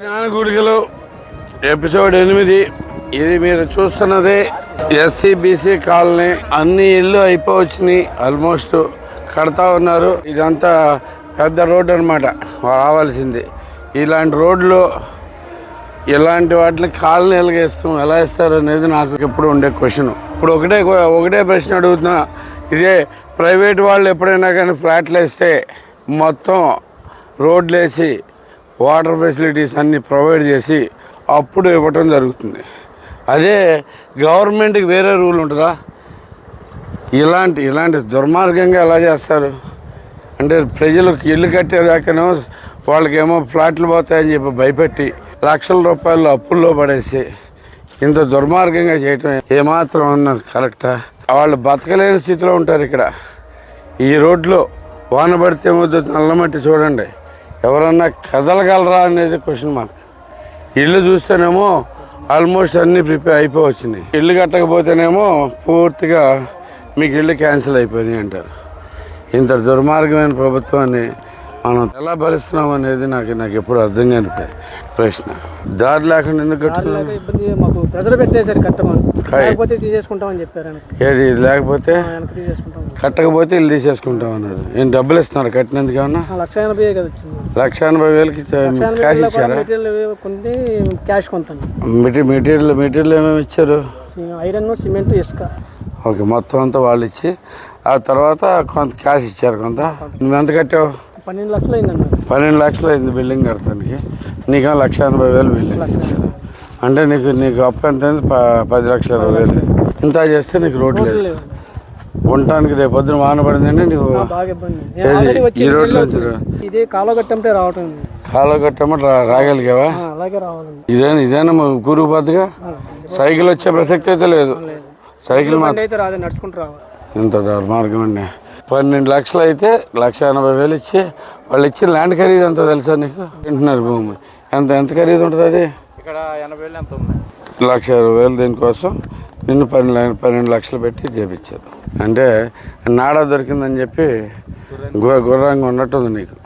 జ్ఞానగుడికలు episode ఎనిమిది. ఇది మీరు చూస్తున్నది ఎస్సీబీసీ కాలనీ. అన్ని ఇల్లు అయిపోవచ్చినాయి ఆల్మోస్ట్ కడతా ఉన్నారు. ఇదంతా పెద్ద రోడ్డు అనమాట రావాల్సింది. ఇలాంటి రోడ్లు ఇలాంటి వాటిని కాలనీలుగా ఇస్తాం ఎలా ఇస్తారు అనేది నాకు ఎప్పుడు ఉండే క్వశ్చన్ ఇప్పుడు ఒకటే ఒకటే ప్రశ్న అడుగుతున్నా. ఇదే ప్రైవేట్ వాళ్ళు ఎప్పుడైనా కానీ ఫ్లాట్లు వేస్తే మొత్తం రోడ్లు వేసి వాటర్ ఫెసిలిటీస్ అన్నీ ప్రొవైడ్ చేసి అప్పుడు ఇవ్వటం జరుగుతుంది. అదే గవర్నమెంట్కి వేరే రూల్ ఉంటుందా? ఇలాంటి ఇలాంటి దుర్మార్గంగా ఎలా చేస్తారు? అంటే ప్రజలకు ఇల్లు కట్టేదాకానేమో వాళ్ళకేమో ఫ్లాట్లు పోతాయని చెప్పి భయపెట్టి లక్షల రూపాయలు అప్పుల్లో పడేసి ఇంత దుర్మార్గంగా చేయటం ఏమాత్రం ఉన్నది కరెక్టా? వాళ్ళు బతకలేని స్థితిలో ఉంటారు ఇక్కడ. ఈ రోడ్లో వాన పడితే ముద్దు నల్లమట్టి చూడండి. ఎవరన్నా కదలగలరా అనేది క్వశ్చన్ మార్క్ ఇల్లు చూస్తేనేమో ఆల్మోస్ట్ అన్ని ప్రిపేర్ అయిపోవచ్చినాయి ఇల్లు కట్టకపోతేనేమో పూర్తిగా మీకు ఇల్లు క్యాన్సిల్ అయిపోయినాయి అంటారు. ఇంత దుర్మార్గమైన ప్రభుత్వాన్ని మనం ఎలా భరిస్తున్నాం అనేది నాకు నాకు ఎప్పుడు అర్థం కాని ప్ర- ప్రశ్న. దారి లేకుండా ఎందుకు కట్టుకున్నాం? లేక ఇబ్బంది మాకు పెట్టేశారు కట్టమని. లేకపోతే తీసేసుకుంటామని చెప్పారు ఏది లేకపోతే? వెనక్కి తీసేసుకుంటాం. కట్టకపోతే ఇల్లు తీసేసుకుంటాం అన్నారు. ఏం డబ్బులు ఇస్తున్నారు కట్టినందుకు ఏమన్నా? ఆ, లక్ష ఎనభై కదా వచ్చింది లక్ష ఎనభై వేలకి ఇచ్చా- లక్ష ఎనభై క్యాష్ కూడా ఇచ్చారా? మెటీరియల్ కొన్ని క్యాష్ కొంతాను మెటీ మెటీరియల్ మెటీరియల్ ఏమేమి ఇచ్చారు? ఐరన్ సిమెంట్ ఇసుక. ఓకే మొత్తం అంతా వాళ్ళు ఇచ్చి ఆ తర్వాత కొంత క్యాష్ ఇచ్చారు కొంత. నువ్వు ఎంత కట్టావు? పన్నెండు లక్షలు అయిందండి నాకు. పన్నెండు లక్షలు అయింది బిల్డింగ్ కడతానికి నీకేమో లక్ష ఎనభై వేలు బిల్డింగ్ ఇచ్చారు. అంటే నీకు నీకు అప్పు ఎంత అయింది? పది లక్షల ఇరవై వేలు. ఇంత చేస్తే నీకు రోడ్డు లేదు. ఉండటానికి రేపు పొద్దున వాన పడిందండి వచ్చి ఈ రోడ్లో ఇదే రావటం. కాలో కట్టమంటే రా- రాగలిగావా? ఆ, అలాగే రావాలండి ఇదేనా ఇదేనా కూరుకు పోతుగా ఆ, సైకిల్ వచ్చే ప్రసక్తి అయితే లేదు. సైకిల్ ఇంత దుర్మార్గం అండి. పన్నెండు లక్షలు అయితే లక్ష ఎనభై వేలు ఇచ్చి వాళ్ళు ఇచ్చిన ల్యాండ్ ఖరీదు ఎంత తెలుసా నీకు? తింటున్నారు భూమి. ఎంత ఎంత ఖరీదు ఉంటుంది అది? ఇక్కడ ఎనభై వేలు ఎంత ఉంది? లక్ష ఇరవై వేలు దీనికోసం నిన్ను పన్నెండు పన్నెండు లక్షలు పెట్టి చేపించారు అంటే నాడా దొరికిందని చెప్పి గుర్రంగా ఉన్నట్టుంది నీకు.